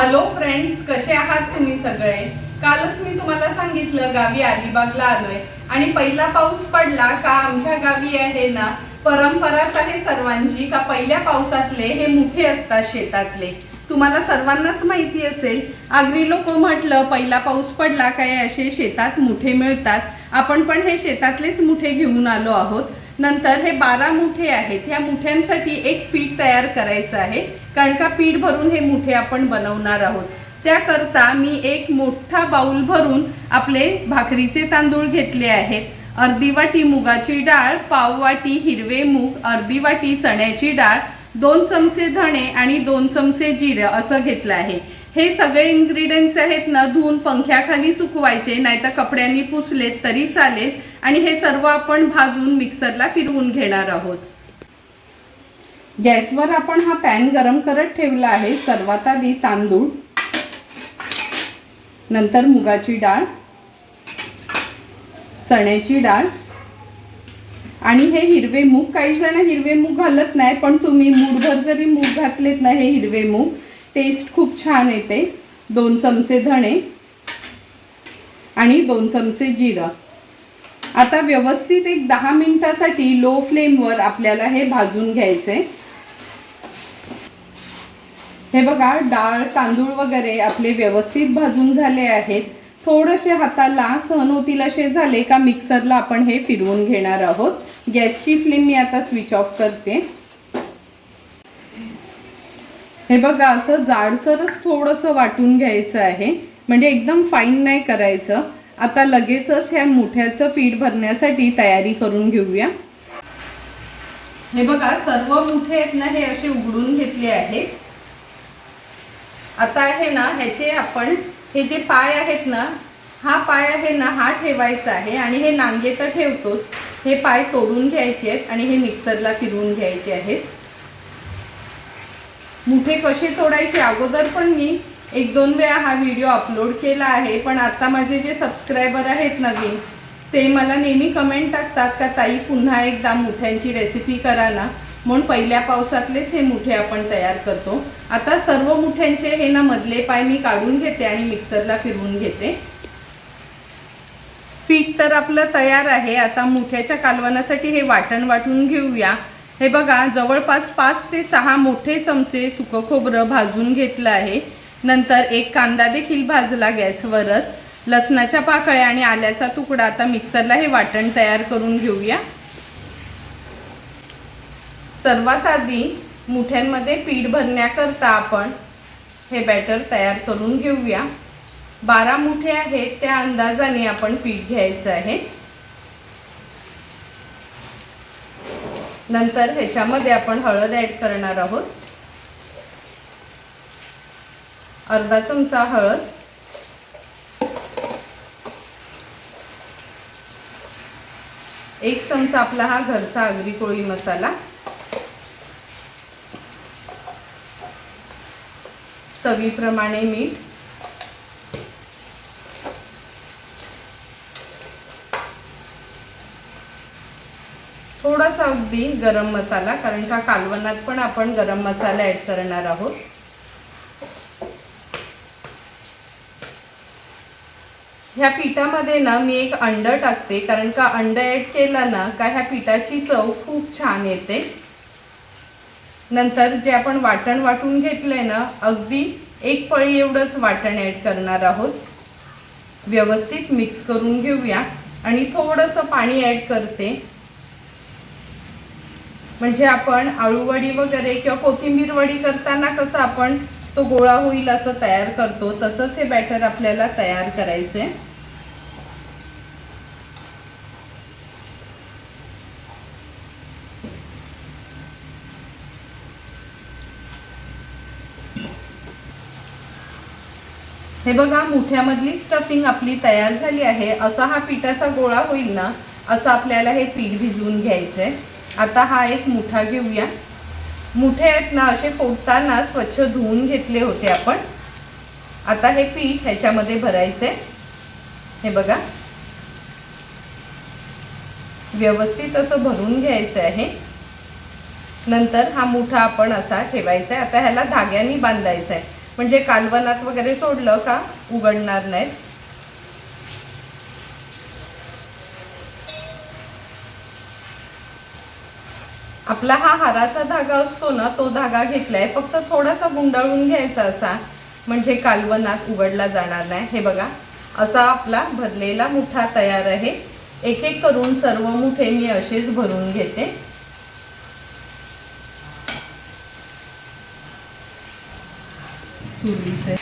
Hello friends कसे आहात तुम्ही सगळे? कालच मी तुम्हाला सांगितलं गावी अलिबागला आलोय. आणि पहिला पाऊस पडला का आमच्या गावी आहे ना परंपराच आहे सर्वांची का पहिल्या पावसातले हे मुठे असतात शेतातले. तुम्हाला सर्वांनाच माहिती असेल आगरी लोक म्हटलं पहिला पाऊस पडला काय असे शेतात मुठे मिळतात. आपण पण हे शेतातलेच मुठे घेऊन आलो आहोत. नंतर हे बारा मुठे आहेत. ह्या मुठ्यांसाठी एक पीठ तयार करायचं आहे. कारण का पीठ भरून हे मुठे आपण बनवणार आहोत. त्याकरता मी एक मोठा बाऊल भरून आपले भाकरीचे तांदूळ घेतले आहेत अर्धी वाटी मुगाची डाळ पाव वाटी हिरवे मूग अर्धी वाटी चण्याची डाळ दोन चमचे धणे आणि दोन चमचे जिरं असं घेतलं आहे. हे सगळे इन्ग्रेडियंट्स आहेत ना धुवून पंख्याखाली सुकवायचे नाहीतर कपड्यांनी पुसलेत तरी चालेल. आणि हे सर्व आपण भाजून मिक्सरला फिरवून घेणार आहोत. गॅसवर आपण हा पॅन गरम करत ठेवला आहे. सर्वात आधी तांदूळ नंतर मुगाची डाळ चण्याची डाळ. आणि हे हिरवे मूग काही जण हिरवे मूग घालत नाही पण तुम्ही मूगभर जरी मूग घातलेत ना हे हिरवे मूग टेस्ट खूप छान येते. दोन चमचे धणे आणि दोन चमचे जिरं. आता व्यवस्थित एक दहा मिनिटासाठी लो फ्लेमवर आपल्याला हे भाजून घ्यायचे. हे बघा डाळ तांदूळ वगैरे आपले व्यवस्थित भाजून झाले आहेत. थोडेसे हाताला सहन होतील असे झाले का मिक्सरला आपण हे फिरवून घेणार आहोत. गॅसची फ्लेम मी आता स्विच ऑफ करते. हे बघा असं जाडसरच थोडंसं वाटून घ्यायचं आहे. म्हणजे एकदम फाईन नाही करायचं. आता लगेचच ह्या मुठ्याचं पीठ भरण्यासाठी तयारी करून घेऊया. हे बघा सर्व मुठे आहेत ना हे असे उघडून घेतले आहेत. आता आहे ना ह्याचे आपण हे जे पाय आहेत ना हा पाय आहे ना हा ठेवायचा आहे. आणि हे नांगे तर ठेवतोच. हे पाय तोडून घ्यायचे आहेत आणि हे मिक्सरला फिरवून घ्यायचे आहेत. मुठे कसे तोडायचे अगोदर पण मी एक दोन वेळा हा व्हिडिओ अपलोड केला आहे पण आता माझे जे सबस्क्रायबर आहेत नवीन ते मला नेहमी कमेंट टाकतात का ताई पुन्हा एकदा मुठ्यांची रेसिपी करा ना. म्हणून पहिल्या पावसातलेच हे मुठे आपण तयार करतो. आता सर्व मुठ्यांचे हे ना मधले पाय मी काढून घेते आणि मिक्सरला फिरवून घेते. पीठ तर आपलं तयार आहे आता मुठ्याच्या कालवणासाठी हे वाटण वाटून घेऊया. हे बघा जवळपास पाच ते सहा मोठे चमचे सुकं खोबरं भाजून घेतलं आहे. नंतर एक कांदा देखील भाजला गॅसवरच. लसणाच्या पाकळ्या आणि आल्याचा तुकडा आता मिक्सरला हे वाटण तयार करून घेऊया. सर्वात आधी मुठ्यांमध्ये पीठ भरण्याकरता आपण हे बॅटर तयार करून घेऊया. बारा मुठे आहेत त्या अंदाजाने आपण पीठ घ्यायचं आहे. नंतर ह्याच्यामध्ये आपण हळद ॲड करणार आहोत. अर्धा चमचा हळद. एक चमचा आपला हा घरचा आगरी कोळी मसाला. चवीप्रमाणे मीठ. थोडासा अगदी गरम मसाला कारण का कालवणात पण आपण गरम मसाला ॲड करणार आहोत. ह्या पिठामध्ये ना मी एक अंड टाकते कारण का अंडं ॲड केला ना का ह्या पिठाची चव खूप छान येते. नंतर जे आपण वाटण वाटून घेतलंय ना अगदी एक पळी एवढंच वाटण ॲड करणार आहोत. व्यवस्थित मिक्स करून घेऊया. आणि थोडंसं पाणी ॲड करते. म्हणजे आपण आळूवडी वगैरे किंवा कोथिंबीर वडी करताना कसं आपण तो गोळा होईल असं तयार करतो तसंच हे बॅटर आपल्याला तयार करायचे. हे बघा मुठ्यामधली स्टफिंग आपली तयार झाली आहे. असा हा पिठाचा गोळा होईल ना असं आपल्याला हे पीठ भिजवून घ्यायचंय. आता हा एक मुठा घेऊया. मुठे आहेत ना असे फोडताना स्वच्छ धुवून घेतले होते आपण. आता हे पीठ ह्याच्यामध्ये भरायचे. हे बघा. व्यवस्थित असं भरून घ्यायचं आहे. नंतर हा मुठा आपण असा ठेवायचा आहे. आता ह्याला धाग्यांनी बांधायचा आहे. म्हणजे कालवनात वगैरे सोडलं का? उघडणार नाहीत. आपला हा हाराचा धागा असतो ना तो धागा घेतलाय. फक्त थोडासा गुंडाळून घ्यायचा असा म्हणजे कालवनात उघडला जाणार नाही. हे बघा असा आपला भरलेला मुठा तयार आहे. एक एक करून सर्व मुठे मी असेच भरून घेते. चुलीचे.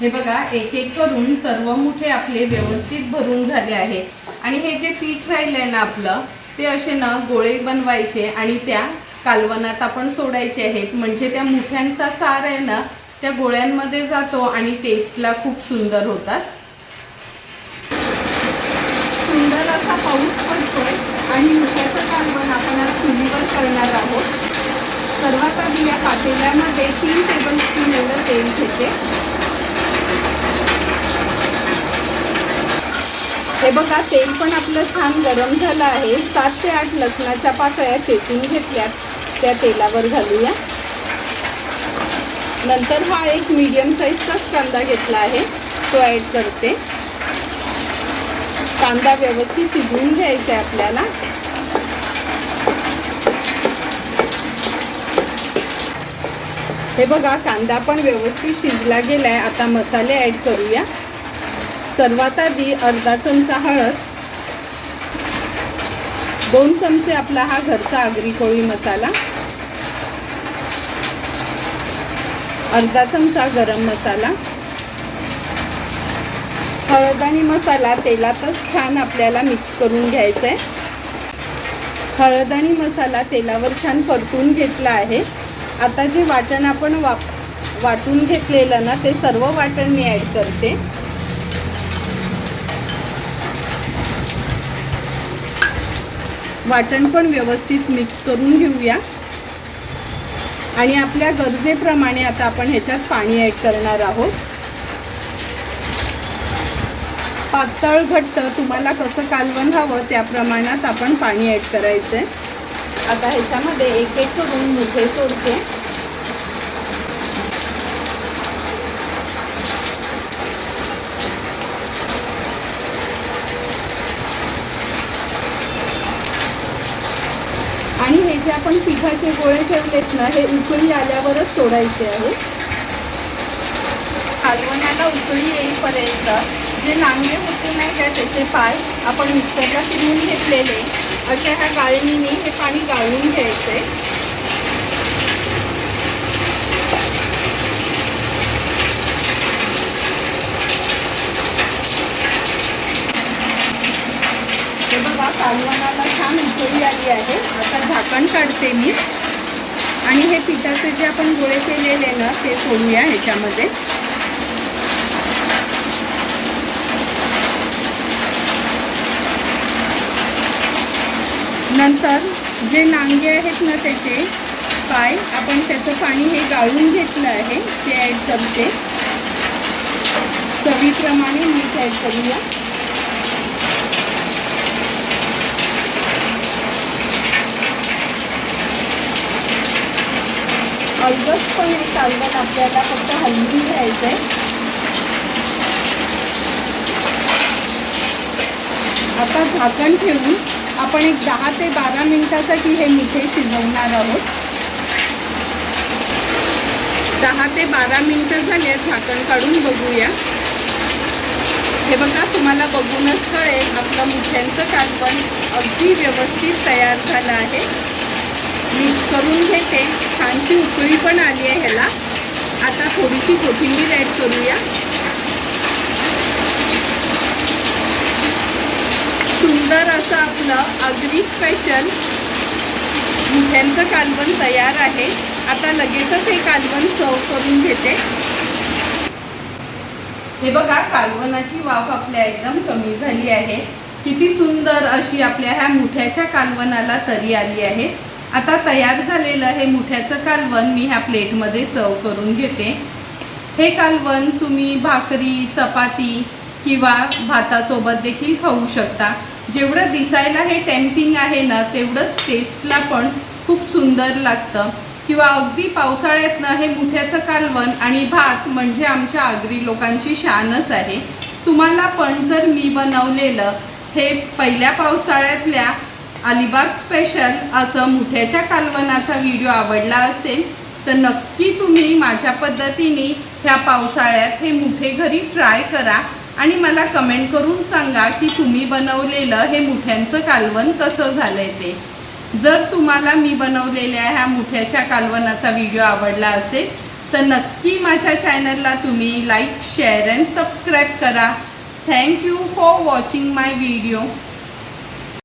हे बघा एक एक करून सर्व मुठे आपले व्यवस्थित भरून झाले आहेत. आणि हे जे पीठ राहिलंय ना आपलं ते असे ना गोळे बनवायचे आणि त्या कालवनात आपण सोडायचे आहेत. म्हणजे त्या मुठ्यांचा सार आहे ना त्या गोळ्यांमध्ये जातो आणि टेस्टला खूप सुंदर होतात. सुंदर असा पाऊस पडतोय आणि मुठ्याचं कालवण आपण आज चुलीवर करणार आहोत. सर्वात आधी या पातेल्यामध्ये तीन टेबल स्पून एवढं तेल घेते. हे बघा तेल पण आपलं छान गरम झालं आहे. सात ते आठ लसणाच्या पाकळ्या चेचून घेतल्यात. त्या तेलावर घालूया. नंतर हा एक मीडियम साईजचाच कांदा घेतला आहे. तो ॲड करते. कांदा व्यवस्थित शिजवून घ्यायचा आहे आपल्याला. हे बघा कांदा पण व्यवस्थित शिजला गेलाय. आता मसाले ॲड करूया. सर्वात आधी अर्धा चमचा हळद दोन चमचे आपला हा घरचा आगरी कोळी मसाला अर्धा चमचा गरम मसाला. हळद आणि मसाला तेलातच छान आपल्याला मिक्स करून घ्यायचा आहे हळद आणि मसाला तेलावर छान परतून घेतला आहे. आता जे वाटण आपण वाप वाटून घेतलेलं ना ते सर्व वाटण मी ॲड करते. वाटण पण व्यवस्थित मिक्स करून घेऊया. आणि आपल्या गरजेप्रमाणे आता आपण ह्याच्यात पाणी ॲड करणार आहोत. पातळ घट्ट तुम्हाला कसं कालवण हवं त्या प्रमाणात आपण पाणी ॲड करायचं आहे आता ह्याच्यामध्ये एक एक करून मुठे सोडते. आणि हे जे आपण पिठाचे गोळे ठेवलेत ना हे उकळी आल्यावरच सोडायचे आहे. कालवणाला उकळी येईपर्यंत जे नांगे होते नाही काय त्याचे पाय आपण मिक्सरला फिरवून घेतलेले अशा ह्या गाळणीने हे पाणी गाळून घ्यायचे हे बघा कालवणाला छान उकळी आली आहे आता झाकण काढते मी आणि हे पिठाचे जे आपण गोळे केलेले ना ते सोडूया ह्याच्यामध्ये. नंतर जे नांगे आहेत ना त्याचे पाय आपण त्याचं पाणी हे गाळून घेतलं आहे ते ॲड करते. चवीप्रमाणे मीठ ॲड करूया. अलगदपणे कालवण आपल्याला फक्त हलवून घ्यायचं आहे आता झाकण ठेवून आपण एक दहा ते बारा मिनिटासाठी हे मिठे शिजवणार आहोत. दहा ते बारा मिनटं झाले झाकण काढून बघूया. हे बघा तुम्हाला बघूनच कळेल आपलं मुठ्यांचं कालवण अगदी व्यवस्थित तयार झालं आहे. मिक्स करून घेते. छानशी उकळी पण आली आहे ह्याला. आता थोडीशी कोथिंबीर ॲड करूया. सुंदर असं आपलं अगदी स्पेशल मुठ्यांचं कालवण तयार आहे. आता लगेचच हे कालवण सर्व करून घेते. हे बघा कालवणाची वाफ आपल्या एकदम कमी झाली आहे. किती सुंदर अशी आपल्या ह्या मुठ्याच्या कालवणाला तरी आली आहे. आता तयार झालेलं हे मुठ्याचं कालवण मी ह्या प्लेटमध्ये सर्व करून घेते. हे कालवण तुम्ही भाकरी चपाती किंवा भातासोबत देखील खाऊ शकता. जेवढं दिसायला हे टेम्पिंग आहे ना तेवढंच टेस्टला पण खूप सुंदर लागतं. किंवा अगदी पावसाळ्यातनं हे मुठ्याचं कालवण आणि भात म्हणजे आमच्या आगरी लोकांची शानच आहे. तुम्हाला पण जर मी बनवलेलं हे पहिल्या पावसाळ्यातल्या अलिबाग स्पेशल असं मुठ्याच्या कालवणाचा व्हिडिओ आवडला असेल तर नक्की तुम्ही माझ्या पद्धतीने ह्या पावसाळ्यात हे मुठे घरी ट्राय करा आणि मला कमेंट करून सांगा की तुम्ही बनवलेलं हे मुठ्यांचं कालवण कसं झालंय ते. जर तुम्हाला मी बनवलेल्या ह्या मुठ्याच्या कालवणाचा व्हिडिओ आवडला असेल तर नक्की माझ्या चॅनलला तुम्ही लाईक शेअर अँड सबस्क्राईब करा. Thank you for watching my video